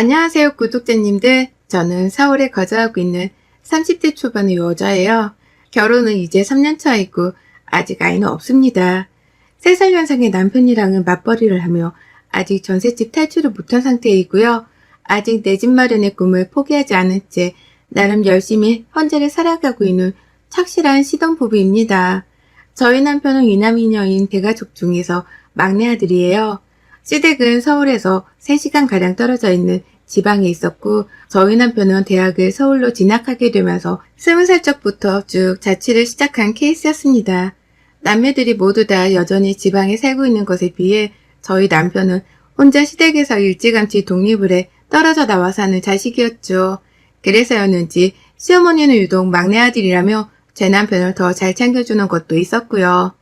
안녕하세요, 구독자님들. 저는 서울에 거주하고 있는 30대 초반의 여자예요. 결혼은 이제 3년 차이고 아직 아이는 없습니다. 3살 연상의 남편이랑은 맞벌이를 하며 아직 전셋집 탈출을 못한 상태이고요. 아직 내 집 마련의 꿈을 포기하지 않은 채 나름 열심히 현재를 살아가고 있는 착실한 시동부부입니다. 저희 남편은 이남이녀인 대가족 중에서 막내 아들이에요. 시댁은 서울에서 3시간가량 떨어져 있는 지방에 있었고 저희 남편은 대학을 서울로 진학하게 되면서 스무 살 적부터 쭉 자취를 시작한 케이스였습니다. 남매들이 모두 다 여전히 지방에 살고 있는 것에 비해 저희 남편은 혼자 시댁에서 일찌감치 독립을 해 떨어져 나와 사는 자식이었죠. 그래서였는지 시어머니는 유독 막내 아들이라며 제 남편을 더 잘 챙겨주는 것도 있었고요.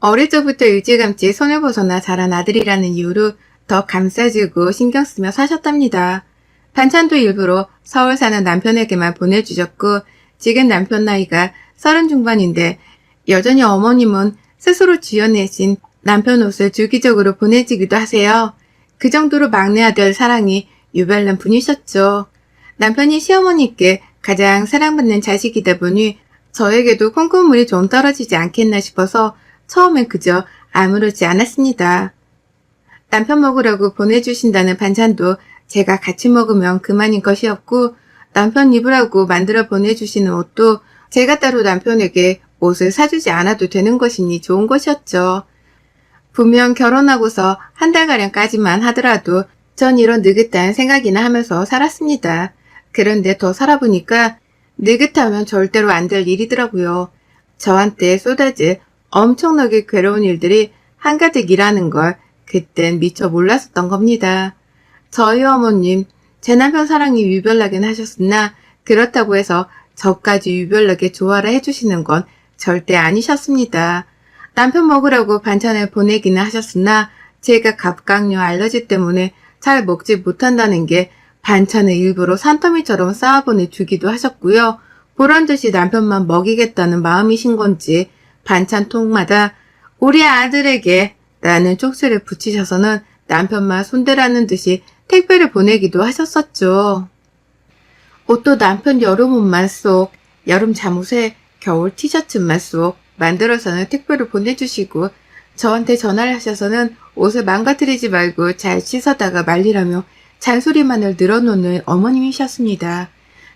어릴 적부터 일찌감치 손을 벗어나 자란 아들이라는 이유로 더 감싸주고 신경 쓰며 사셨답니다. 반찬도 일부러 서울 사는 남편에게만 보내주셨고 지금 남편 나이가 서른 중반인데 여전히 어머님은 스스로 지어내신 남편 옷을 주기적으로 보내주기도 하세요. 그 정도로 막내 아들 사랑이 유별난 분이셨죠. 남편이 시어머니께 가장 사랑받는 자식이다 보니 저에게도 콩고물이 좀 떨어지지 않겠나 싶어서 처음엔 그저 아무렇지 않았습니다. 남편 먹으라고 보내주신다는 반찬도 제가 같이 먹으면 그만인 것이었고 남편 입으라고 만들어 보내주시는 옷도 제가 따로 남편에게 옷을 사주지 않아도 되는 것이니 좋은 것이었죠. 분명 결혼하고서 한 달가량까지만 하더라도 전 이런 느긋한 생각이나 하면서 살았습니다. 그런데 더 살아보니까 느긋하면 절대로 안 될 일이더라고요. 저한테 쏟아질 엄청나게 괴로운 일들이 한가득이라는 걸 그땐 미처 몰랐었던 겁니다. 저희 어머님, 제 남편 사랑이 유별나긴 하셨으나 그렇다고 해서 저까지 유별나게 좋아라 해주시는 건 절대 아니셨습니다. 남편 먹으라고 반찬을 보내기는 하셨으나 제가 갑각류 알러지 때문에 잘 먹지 못한다는 게 반찬을 일부러 산더미처럼 쌓아보내 주기도 하셨고요. 보란듯이 남편만 먹이겠다는 마음이신 건지 반찬통마다 우리 아들에게 라는 쪽지를 붙이셔서는 남편만 손대라는 듯이 택배를 보내기도 하셨었죠. 옷도 남편 여름 옷만 쏙, 여름 잠옷에 겨울 티셔츠만 쏙 만들어서는 택배로 보내주시고 저한테 전화를 하셔서는 옷을 망가뜨리지 말고 잘 씻어다가 말리라며 잔소리만을 늘어놓는 어머님이셨습니다.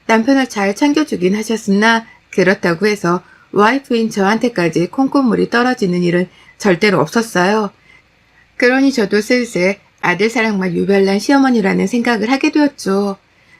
남편을 잘 챙겨주긴 하셨으나 그렇다고 해서 와이프인 저한테까지 콩고물이 떨어지는 일은 절대로 없었어요. 그러니 저도 슬슬 아들 사랑만 유별난 시어머니라는 생각을 하게 되었죠.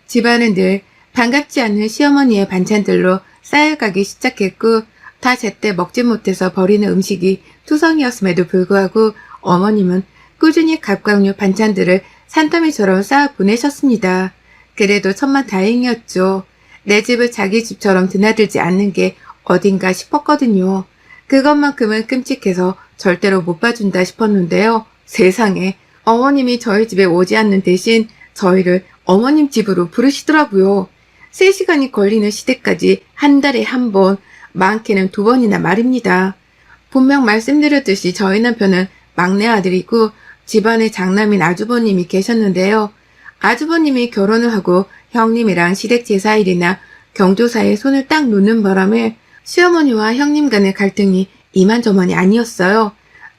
집안은 늘 반갑지 않은 시어머니의 반찬들로 쌓여가기 시작했고 다 제때 먹지 못해서 버리는 음식이 투성이었음에도 불구하고 어머님은 꾸준히 갑각류 반찬들을 산더미처럼 쌓아 보내셨습니다. 그래도 천만 다행이었죠. 내 집을 자기 집처럼 드나들지 않는 게 어딘가 싶었거든요. 그것만큼은 끔찍해서 절대로 못 봐준다 싶었는데요. 세상에 어머님이 저희 집에 오지 않는 대신 저희를 어머님 집으로 부르시더라고요. 3시간이 걸리는 시대까지 한 달에 한 번, 많게는 두 번이나 말입니다. 분명 말씀드렸듯이 저희 남편은 막내 아들이고 집안에 장남인 아주버님이 계셨는데요. 아주버님이 결혼을 하고 형님이랑 시댁 제사일이나 경조사에 손을 딱 놓는 바람에 시어머니와 형님 간의 갈등이 이만저만이 아니었어요.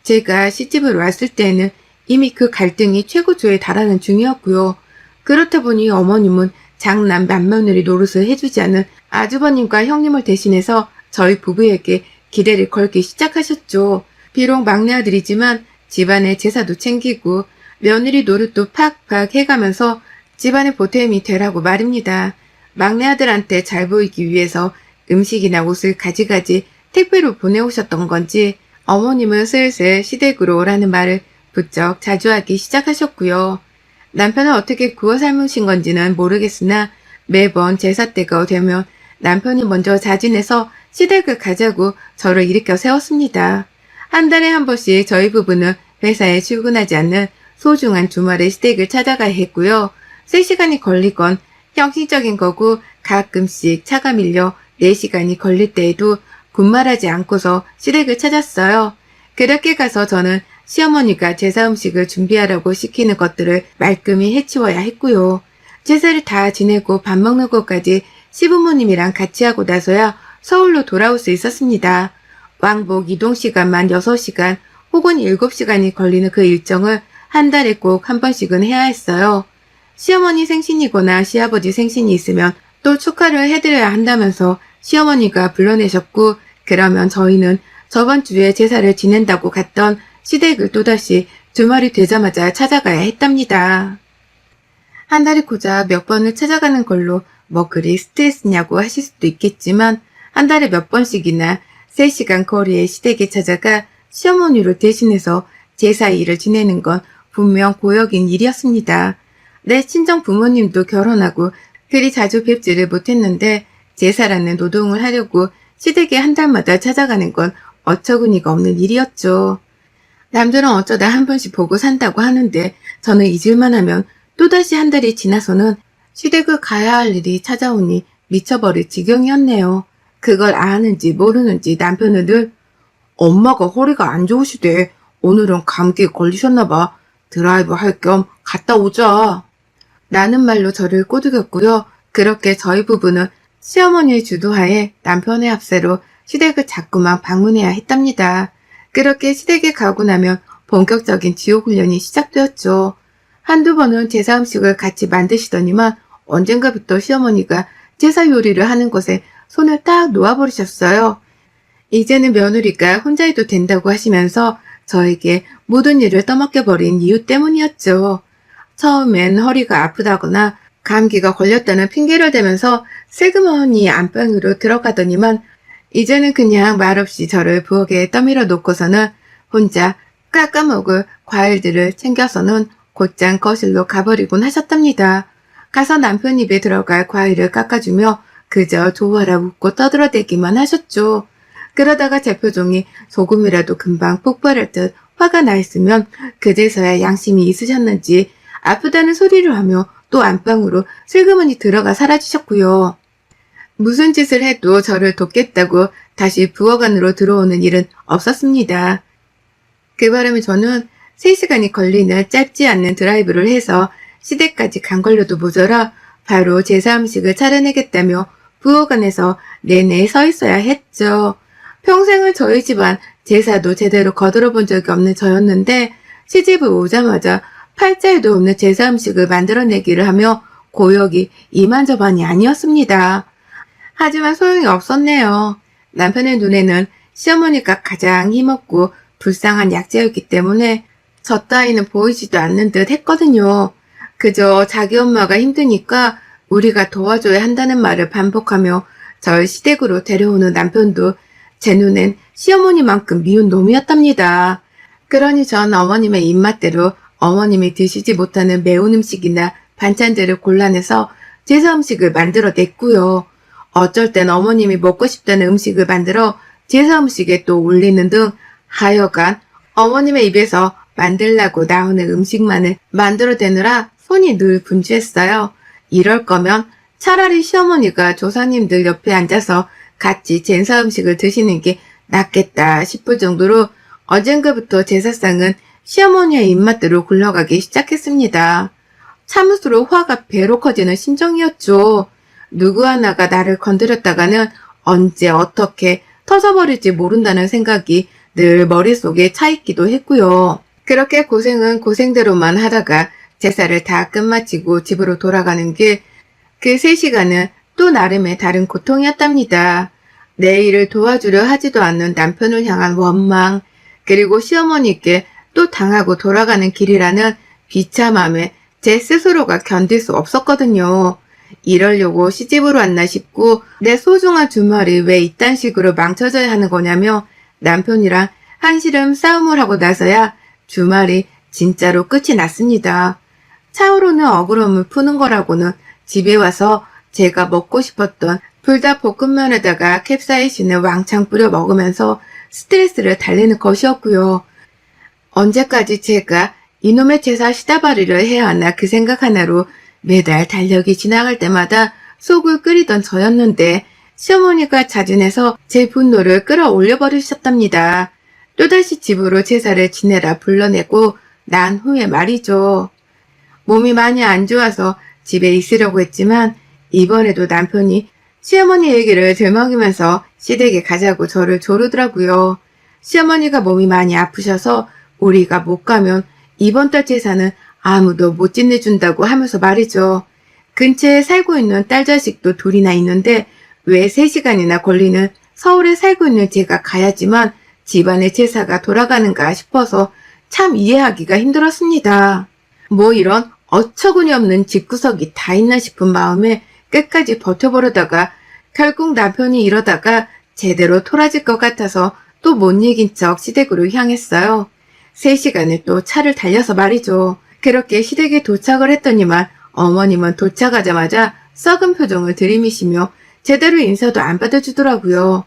제가 시집을 왔을 때는 이미 그 갈등이 최고조에 달하는 중이었고요. 그렇다 보니 어머님은 장남 맏며느리 노릇을 해주지 않은 아주버님과 형님을 대신해서 저희 부부에게 기대를 걸기 시작하셨죠. 비록 막내 아들이지만 집안의 제사도 챙기고 며느리 노릇도 팍팍 해가면서 집안의 보탬이 되라고 말입니다. 막내 아들한테 잘 보이기 위해서 음식이나 옷을 가지가지 택배로 보내오셨던 건지 어머님은 슬슬 시댁으로 오라는 말을 부쩍 자주 하기 시작하셨고요. 남편은 어떻게 구워 삶으신 건지는 모르겠으나 매번 제사 때가 되면 남편이 먼저 자진해서 시댁을 가자고 저를 일으켜 세웠습니다. 한 달에 한 번씩 저희 부부는 회사에 출근하지 않는 소중한 주말에 시댁을 찾아가야 했고요. 3시간이 걸리건 형식적인 거고 가끔씩 차가 밀려 4시간이 걸릴 때에도 군말하지 않고서 시댁을 찾았어요. 그렇게 가서 저는 시어머니가 제사 음식을 준비하라고 시키는 것들을 말끔히 해치워야 했고요. 제사를 다 지내고 밥 먹는 것까지 시부모님이랑 같이 하고 나서야 서울로 돌아올 수 있었습니다. 왕복 이동 시간만 6시간 혹은 7시간이 걸리는 그 일정을 한 달에 꼭 한 번씩은 해야 했어요. 시어머니 생신이거나 시아버지 생신이 있으면 또 축하를 해드려야 한다면서 시어머니가 불러내셨고 그러면 저희는 저번 주에 제사를 지낸다고 갔던 시댁을 또다시 주말이 되자마자 찾아가야 했답니다. 한 달이 고작 몇 번을 찾아가는 걸로 뭐 그리 스트레스냐고 하실 수도 있겠지만 한 달에 몇 번씩이나 3시간 거리의 시댁에 찾아가 시어머니를 대신해서 제사 일을 지내는 건 분명 고역인 일이었습니다. 내 친정 부모님도 결혼하고 그리 자주 뵙지를 못했는데 제사라는 노동을 하려고 시댁에 한 달마다 찾아가는 건 어처구니가 없는 일이었죠. 남들은 어쩌다 한 번씩 보고 산다고 하는데 저는 잊을만 하면 또다시 한 달이 지나서는 시댁을 가야 할 일이 찾아오니 미쳐버릴 지경이었네요. 그걸 아는지 모르는지 남편은 늘 엄마가 허리가 안 좋으시대. 오늘은 감기에 걸리셨나 봐. 드라이브 할 겸 갔다 오자. 라는 말로 저를 꼬드겼고요. 그렇게 저희 부부는 시어머니의 주도하에 남편의 합세로 시댁을 자꾸만 방문해야 했답니다. 그렇게 시댁에 가고 나면 본격적인 지옥 훈련이 시작되었죠. 한두 번은 제사 음식을 같이 만드시더니만 언젠가부터 시어머니가 제사 요리를 하는 것에 손을 딱 놓아버리셨어요. 이제는 며느리가 혼자 해도 된다고 하시면서 저에게 모든 일을 떠맡겨버린 이유 때문이었죠. 처음엔 허리가 아프다거나 감기가 걸렸다는 핑계를 대면서 슬그머니 안방으로 들어가더니만 이제는 그냥 말없이 저를 부엌에 떠밀어 놓고서는 혼자 깎아먹을 과일들을 챙겨서는 곧장 거실로 가버리곤 하셨답니다. 가서 남편 입에 들어갈 과일을 깎아주며 그저 좋아라 웃고 떠들어대기만 하셨죠. 그러다가 제 표정이 조금이라도 금방 폭발할 듯 화가 나 있으면 그제서야 양심이 있으셨는지 아프다는 소리를 하며 또 안방으로 슬그머니 들어가 사라지셨고요. 무슨 짓을 해도 저를 돕겠다고 다시 부엌 안으로 들어오는 일은 없었습니다. 그 바람에 저는 3시간이 걸리는 짧지 않는 드라이브를 해서 시댁까지 간 걸로도 모자라 바로 제사 음식을 차려내겠다며 부엌 안에서 내내 서 있어야 했죠. 평생을 저희 집안 제사도 제대로 거들어 본 적이 없는 저였는데 시집을 오자마자 팔자에도 없는 제사 음식을 만들어내기를 하며 고역이 이만저만이 아니었습니다. 하지만 소용이 없었네요. 남편의 눈에는 시어머니가 가장 힘없고 불쌍한 약자였기 때문에 저 따위는 보이지도 않는 듯 했거든요. 그저 자기 엄마가 힘드니까 우리가 도와줘야 한다는 말을 반복하며 절 시댁으로 데려오는 남편도 제 눈엔 시어머니만큼 미운 놈이었답니다. 그러니 전 어머님의 입맛대로 어머님이 드시지 못하는 매운 음식이나 반찬들을 골라내서 제사 음식을 만들어 냈고요. 어쩔 땐 어머님이 먹고 싶다는 음식을 만들어 제사 음식에 또 올리는 등 하여간 어머님의 입에서 만들라고 나오는 음식만을 만들어대느라 손이 늘 분주했어요. 이럴 거면 차라리 시어머니가 조사님들 옆에 앉아서 같이 제사 음식을 드시는 게 낫겠다 싶을 정도로 어젠가부터 제사상은 시어머니의 입맛대로 굴러가기 시작했습니다. 참을수록 화가 배로 커지는 심정이었죠. 누구 하나가 나를 건드렸다가는 언제 어떻게 터져버릴지 모른다는 생각이 늘 머릿속에 차있기도 했고요. 그렇게 고생은 고생대로만 하다가 제사를 다 끝마치고 집으로 돌아가는 길, 그 3시간은 또 나름의 다른 고통이었답니다. 내 일을 도와주려 하지도 않는 남편을 향한 원망, 그리고 시어머니께 또 당하고 돌아가는 길이라는 비참함에 제 스스로가 견딜 수 없었거든요. 이러려고 시집으로 왔나 싶고 내 소중한 주말이 왜 이딴 식으로 망쳐져야 하는 거냐며 남편이랑 한시름 싸움을 하고 나서야 주말이 진짜로 끝이 났습니다. 차오르는 억울함을 푸는 거라고는 집에 와서 제가 먹고 싶었던 불닭볶음면에다가 캡사이신을 왕창 뿌려 먹으면서 스트레스를 달래는 것이었고요. 언제까지 제가 이놈의 제사 시다바리를 해야 하나 그 생각 하나로 매달 달력이 지나갈 때마다 속을 끓이던 저였는데 시어머니가 자진해서 제 분노를 끌어올려 버리셨답니다. 또다시 집으로 제사를 지내라 불러내고 난 후에 말이죠. 몸이 많이 안 좋아서 집에 있으려고 했지만 이번에도 남편이 시어머니 얘기를 들먹이면서 시댁에 가자고 저를 조르더라고요. 시어머니가 몸이 많이 아프셔서 우리가 못 가면 이번 달 제사는 아무도 못 지내준다고 하면서 말이죠. 근처에 살고 있는 딸 자식도 둘이나 있는데 왜 3시간이나 걸리는 서울에 살고 있는 제가 가야지만 집안의 제사가 돌아가는가 싶어서 참 이해하기가 힘들었습니다. 뭐 이런 어처구니 없는 집구석이 다 있나 싶은 마음에 끝까지 버텨보려다가 결국 남편이 이러다가 제대로 토라질 것 같아서 또 못 이긴 척 시댁으로 향했어요. 3시간을 또 차를 달려서 말이죠. 그렇게 시댁에 도착을 했더니만 어머님은 도착하자마자 썩은 표정을 들이미시며 제대로 인사도 안 받아주더라고요.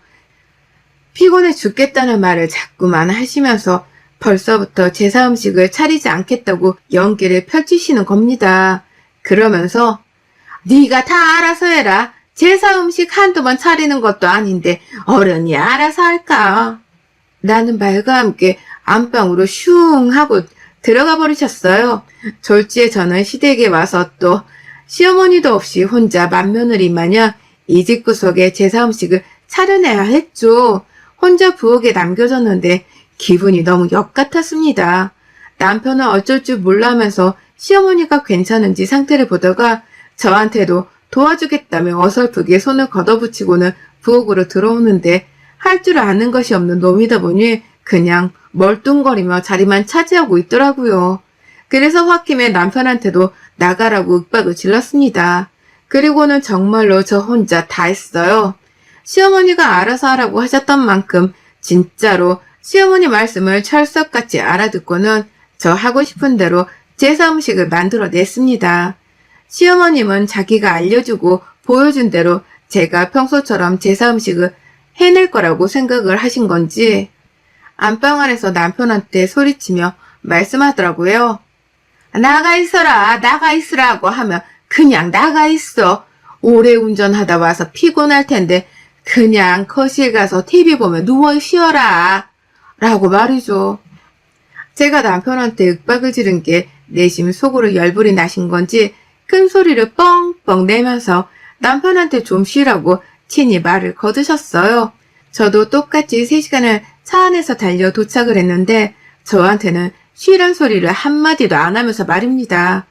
피곤해 죽겠다는 말을 자꾸만 하시면서 벌써부터 제사 음식을 차리지 않겠다고 연기를 펼치시는 겁니다. 그러면서 네가 다 알아서 해라. 제사 음식 한두 번 차리는 것도 아닌데 어른이 알아서 할까? 라는 말과 함께 안방으로 슝 하고 들어가 버리셨어요. 졸지에 저는 시댁에 와서 또 시어머니도 없이 혼자 맏며느리 마냥 이 집 구석에 제사 음식을 차려내야 했죠. 혼자 부엌에 남겨졌는데 기분이 너무 역 같았습니다. 남편은 어쩔 줄 몰라 하면서 시어머니가 괜찮은지 상태를 보다가 저한테도 도와주겠다며 어설프게 손을 걷어붙이고는 부엌으로 들어오는데 할 줄 아는 것이 없는 놈이다 보니 그냥 멀뚱거리며 자리만 차지하고 있더라고요. 그래서 홧김에 남편한테도 나가라고 윽박을 질렀습니다. 그리고는 정말로 저 혼자 다 했어요. 시어머니가 알아서 하라고 하셨던 만큼 진짜로 시어머니 말씀을 철석같이 알아듣고는 저 하고 싶은 대로 제사 음식을 만들어 냈습니다. 시어머님은 자기가 알려주고 보여준 대로 제가 평소처럼 제사 음식을 해낼 거라고 생각을 하신 건지 안방 안에서 남편한테 소리치며 말씀하더라고요. 나가 있어라, 나가 있으라고 하면 그냥 나가 있어. 오래 운전하다 와서 피곤할 텐데 그냥 거실 가서 TV 보며 누워 쉬어라. 라고 말이죠. 제가 남편한테 윽박을 지른 게 내심 속으로 열불이 나신 건지 큰 소리를 뻥뻥 내면서 남편한테 좀 쉬라고 친히 말을 거두셨어요. 저도 똑같이 3시간을 차 안에서 달려 도착을 했는데 저한테는 쉬란 소리를 한마디도 안 하면서 말입니다.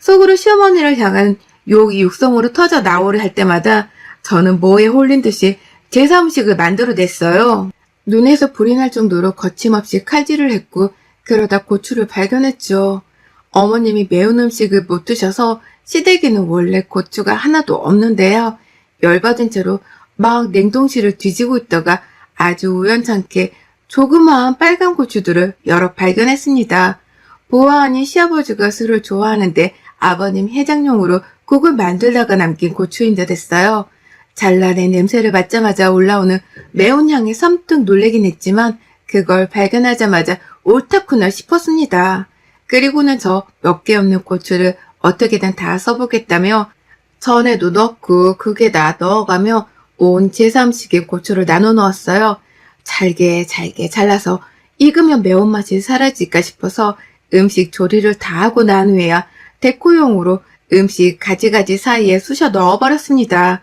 속으로 시어머니를 향한 욕이 육성으로 터져 나오려 할 때마다 저는 뭐에 홀린 듯이 제사 음식을 만들어냈어요. 눈에서 불이 날 정도로 거침없이 칼질을 했고 그러다 고추를 발견했죠. 어머님이 매운 음식을 못 드셔서 시댁에는 원래 고추가 하나도 없는데요. 열받은 채로 막 냉동실을 뒤지고 있다가 아주 우연찮게 조그마한 빨간 고추들을 여러 발견했습니다. 보아하니 시아버지가 술을 좋아하는데 아버님 해장용으로 국을 만들다가 남긴 고추인 듯 했어요. 잘라낸 냄새를 맡자마자 올라오는 매운 향에 섬뜩 놀래긴 했지만 그걸 발견하자마자 옳다구나 싶었습니다. 그리고는 저 몇 개 없는 고추를 어떻게든 다 써보겠다며 전에도 넣고 극에다 넣어가며 온 제3식의 고추를 나눠 넣었어요. 잘게 잘게 잘라서 익으면 매운맛이 사라질까 싶어서 음식 조리를 다 하고 난 후에야 데코용으로 음식 가지가지 사이에 쑤셔 넣어버렸습니다.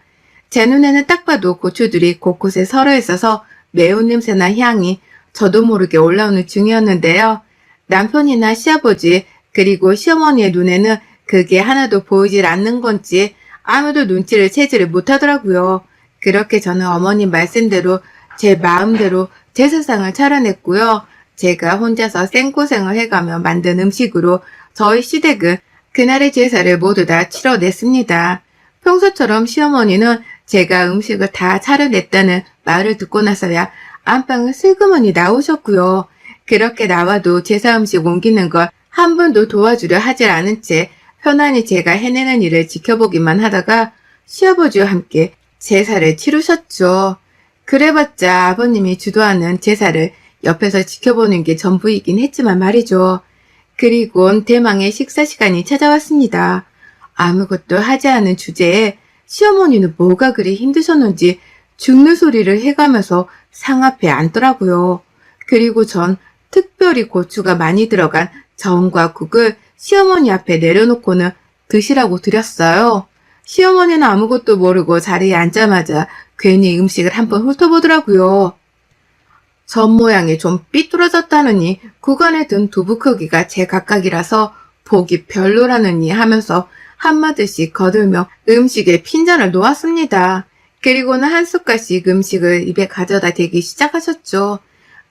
제 눈에는 딱 봐도 고추들이 곳곳에 설어 있어서 매운 냄새나 향이 저도 모르게 올라오는 중이었는데요. 남편이나 시아버지 그리고 시어머니의 눈에는 그게 하나도 보이질 않는 건지 아무도 눈치를 채지를 못하더라고요. 그렇게 저는 어머님 말씀대로 제 마음대로 제사상을 차려냈고요. 제가 혼자서 생고생을 해가며 만든 음식으로 저희 시댁은 그날의 제사를 모두 다 치러냈습니다. 평소처럼 시어머니는 제가 음식을 다 차려냈다는 말을 듣고 나서야 안방을 슬그머니 나오셨고요. 그렇게 나와도 제사 음식 옮기는 걸 한 번도 도와주려 하질 않은 채 편안히 제가 해내는 일을 지켜보기만 하다가 시아버지와 함께 제사를 치르셨죠. 그래봤자 아버님이 주도하는 제사를 옆에서 지켜보는 게 전부이긴 했지만 말이죠. 그리곤 대망의 식사 시간이 찾아왔습니다. 아무것도 하지 않은 주제에 시어머니는 뭐가 그리 힘드셨는지 죽는 소리를 해가면서 상 앞에 앉더라고요. 그리고 전 특별히 고추가 많이 들어간 전과 국을 시어머니 앞에 내려놓고는 드시라고 드렸어요. 시어머니는 아무것도 모르고 자리에 앉자마자 괜히 음식을 한번 훑어보더라고요. 전 모양이 좀 삐뚤어졌다느니 구간에 든 두부 크기가 제 각각이라서 보기 별로라느니 하면서 한마디씩 거들며 음식에 핀잔을 놓았습니다. 그리고는 한 숟갈씩 음식을 입에 가져다 대기 시작하셨죠.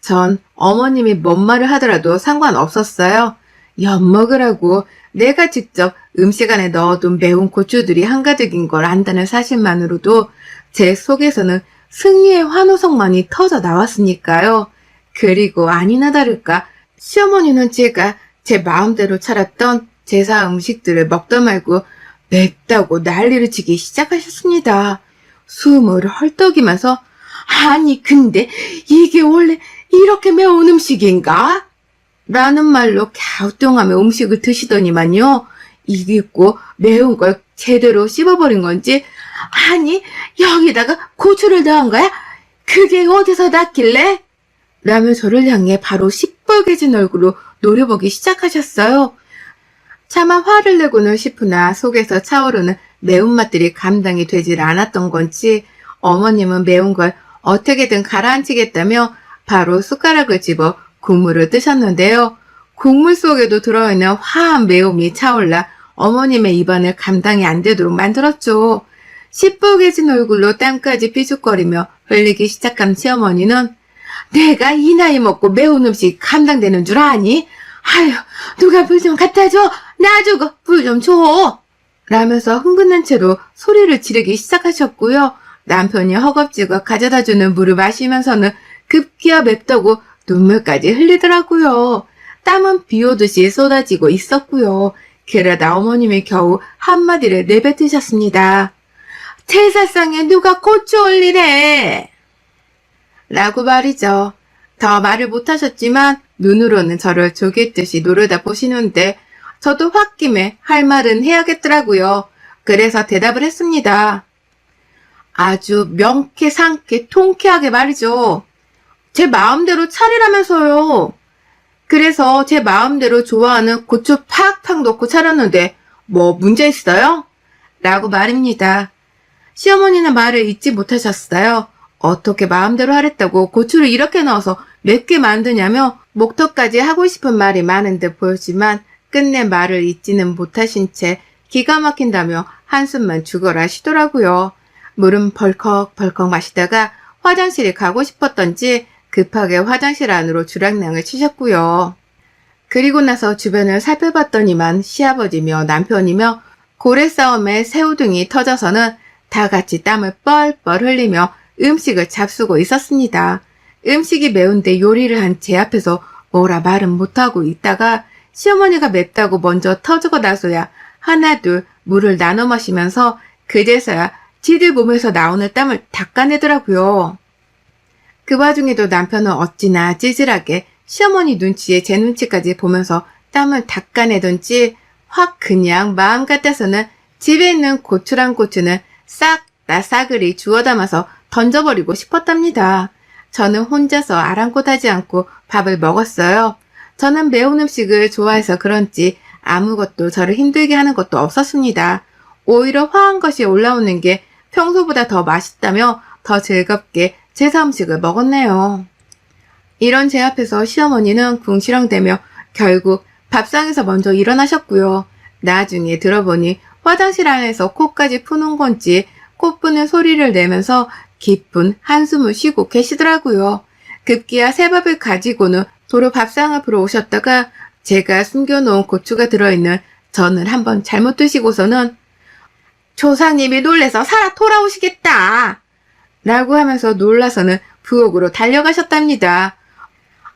전 어머님이 뭔 말을 하더라도 상관없었어요. 엿먹으라고 내가 직접 음식 안에 넣어둔 매운 고추들이 한가득인 걸 안다는 사실만으로도 제 속에서는 승리의 환호성만이 터져 나왔으니까요. 그리고 아니나 다를까 시어머니는 제가 제 마음대로 차렸던 제사 음식들을 먹다 말고 맵다고 난리를 치기 시작하셨습니다. 숨을 헐떡이면서 아니 근데 이게 원래 이렇게 매운 음식인가? 라는 말로 갸우뚱하며 음식을 드시더니만요. 이기고 매운 걸 제대로 씹어버린 건지 아니 여기다가 고추를 넣은 거야? 그게 어디서 났길래? 라며 저를 향해 바로 시뻘개진 얼굴로 노려보기 시작하셨어요. 차마 화를 내고는 싶으나 속에서 차오르는 매운맛들이 감당이 되질 않았던 건지 어머님은 매운 걸 어떻게든 가라앉히겠다며 바로 숟가락을 집어 국물을 뜨셨는데요. 국물 속에도 들어있는 화한 매움이 차올라 어머님의 입안을 감당이 안 되도록 만들었죠. 시뻘개진 얼굴로 땀까지 삐죽거리며 흘리기 시작한 시어머니는 내가 이 나이 먹고 매운 음식 감당되는 줄 아니? 아휴, 누가 불 좀 갖다 줘! 놔주고 불 좀 줘! 라면서 흥분한 채로 소리를 지르기 시작하셨고요. 남편이 허겁지겁 가져다주는 물을 마시면서는 급기야 맵다고 눈물까지 흘리더라고요. 땀은 비 오듯이 쏟아지고 있었고요. 그러다 어머님이 겨우 한마디를 내뱉으셨습니다. 제사상에 누가 고추 올리래! 라고 말이죠. 더 말을 못하셨지만 눈으로는 저를 조깃듯이 노려다 보시는데 저도 홧김에 할 말은 해야겠더라고요. 그래서 대답을 했습니다. 아주 명쾌 상쾌 통쾌하게 말이죠. 제 마음대로 차리라면서요. 그래서 제 마음대로 좋아하는 고추 팍팍 넣고 차렸는데 뭐 문제 있어요? 라고 말입니다. 시어머니는 말을 잊지 못하셨어요. 어떻게 마음대로 하랬다고 고추를 이렇게 넣어서 맵게 만드냐며 목터까지 하고 싶은 말이 많은데 보였지만 끝내 말을 잊지는 못하신 채 기가 막힌다며 한숨만 죽어라 하시더라고요. 물은 벌컥벌컥 마시다가 화장실에 가고 싶었던지 급하게 화장실 안으로 주량량을 치셨고요. 그리고 나서 주변을 살펴봤더니만 시아버지며 남편이며 고래 싸움에 새우 등이 터져서는 다 같이 땀을 뻘뻘 흘리며 음식을 잡수고 있었습니다. 음식이 매운데 요리를 한 제 앞에서 뭐라 말은 못하고 있다가 시어머니가 맵다고 먼저 터지고 나서야 하나 둘 물을 나눠 마시면서 그제서야 지들 몸에서 나오는 땀을 닦아내더라고요. 그 와중에도 남편은 어찌나 찌질하게 시어머니 눈치에 제 눈치까지 보면서 땀을 닦아내던지 확 그냥 마음 같아서는 집에 있는 고추랑 고추는 싹 다 싸그리 주워 담아서 던져버리고 싶었답니다. 저는 혼자서 아랑곳하지 않고 밥을 먹었어요. 저는 매운 음식을 좋아해서 그런지 아무것도 저를 힘들게 하는 것도 없었습니다. 오히려 화한 것이 올라오는 게 평소보다 더 맛있다며 더 즐겁게 제사 음식을 먹었네요. 이런 제 앞에서 시어머니는 궁시렁대며 결국 밥상에서 먼저 일어나셨고요. 나중에 들어보니 화장실 안에서 코까지 푸는 건지 코 푸는 소리를 내면서 깊은 한숨을 쉬고 계시더라고요. 급기야 새밥을 가지고는 도로 밥상 앞으로 오셨다가 제가 숨겨놓은 고추가 들어있는 전을 한번 잘못 드시고서는 조상님이 놀래서 살아 돌아오시겠다. 라고 하면서 놀라서는 부엌으로 달려가셨답니다.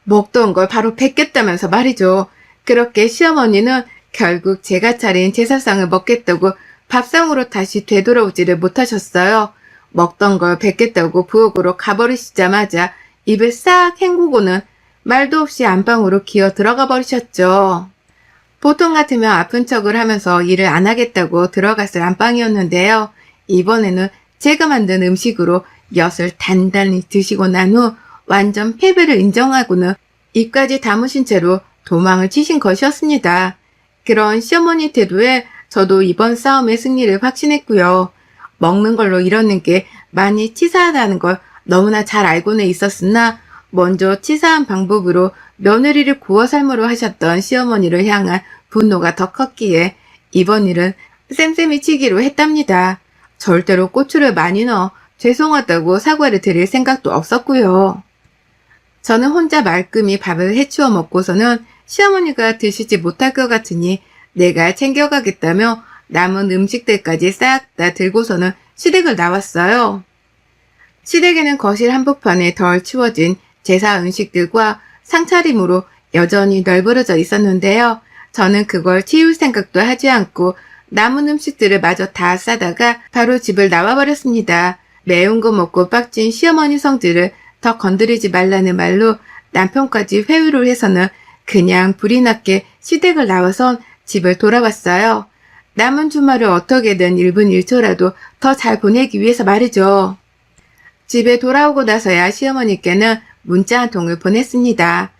먹던 걸 바로 뱉겠다면서 말이죠. 그렇게 시어머니는 결국 제가 차린 제사상을 먹겠다고 밥상으로 다시 되돌아오지를 못하셨어요. 먹던 걸 뱉겠다고 부엌으로 가버리시자마자 입을 싹 헹구고는 말도 없이 안방으로 기어 들어가 버리셨죠. 보통 같으면 아픈 척을 하면서 일을 안 하겠다고 들어갔을 안방이었는데요. 이번에는 제가 만든 음식으로 엿을 단단히 드시고 난 후 완전 패배를 인정하고는 입까지 다무신 채로 도망을 치신 것이었습니다. 그런 시어머니 태도에 저도 이번 싸움의 승리를 확신했고요. 먹는 걸로 이러는 게 많이 치사하다는 걸 너무나 잘 알고는 있었으나 먼저 치사한 방법으로 며느리를 구워 삶으로 하셨던 시어머니를 향한 분노가 더 컸기에 이번 일은 쌤쌤이 치기로 했답니다. 절대로 고추를 많이 넣어 죄송하다고 사과를 드릴 생각도 없었고요. 저는 혼자 말끔히 밥을 해치워 먹고서는 시어머니가 드시지 못할 것 같으니 내가 챙겨가겠다며 남은 음식들까지 싹 다 들고서는 시댁을 나왔어요. 시댁에는 거실 한복판에 덜 치워진 제사 음식들과 상차림으로 여전히 널브러져 있었는데요. 저는 그걸 치울 생각도 하지 않고 남은 음식들을 마저 다 싸다가 바로 집을 나와버렸습니다. 매운 거 먹고 빡친 시어머니 성질을 더 건드리지 말라는 말로 남편까지 회유를 해서는 그냥 불이 났게 시댁을 나와선 집을 돌아왔어요. 남은 주말을 어떻게든 1분 1초라도 더 잘 보내기 위해서 말이죠. 집에 돌아오고 나서야 시어머니께는 문자 한 통을 보냈습니다.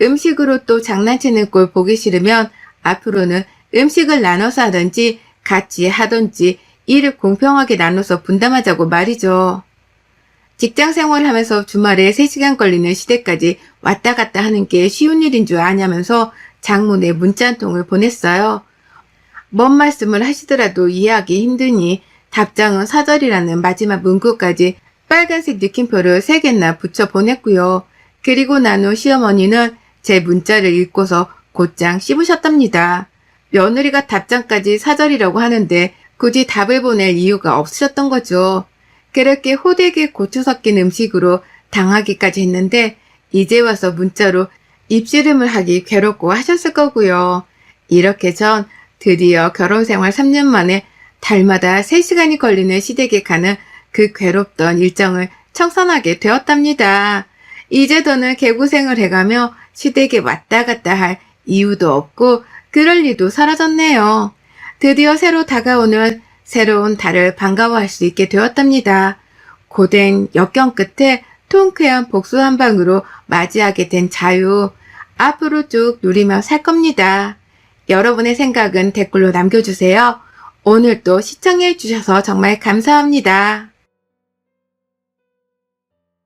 음식으로 또 장난치는 꼴 보기 싫으면 앞으로는 음식을 나눠서 하든지 같이 하든지 일을 공평하게 나눠서 분담하자고 말이죠. 직장 생활을 하면서 주말에 3시간 걸리는 시대까지 왔다 갔다 하는 게 쉬운 일인 줄 아냐면서 장문에 문자 한 통을 보냈어요. 뭔 말씀을 하시더라도 이해하기 힘드니 답장은 사절이라는 마지막 문구까지 빨간색 느낌표를 3개나 붙여 보냈고요. 그리고 난 후 시어머니는 제 문자를 읽고서 곧장 씹으셨답니다. 며느리가 답장까지 사절이라고 하는데 굳이 답을 보낼 이유가 없으셨던 거죠. 그렇게 호되게 고추 섞인 음식으로 당하기까지 했는데 이제 와서 문자로 입씨름을 하기 괴롭고 하셨을 거고요. 이렇게 전 드디어 결혼 생활 3년 만에 달마다 3시간이 걸리는 시댁에 가는 그 괴롭던 일정을 청산하게 되었답니다. 이제 더는 개고생을 해가며 시댁에 왔다 갔다 할 이유도 없고 그럴 일도 사라졌네요. 드디어 새로 다가오는 새로운 달을 반가워할 수 있게 되었답니다. 고된 역경 끝에 통쾌한 복수 한 방으로 맞이하게 된 자유. 앞으로 쭉 누리며 살 겁니다. 여러분의 생각은 댓글로 남겨주세요. 오늘도 시청해주셔서 정말 감사합니다.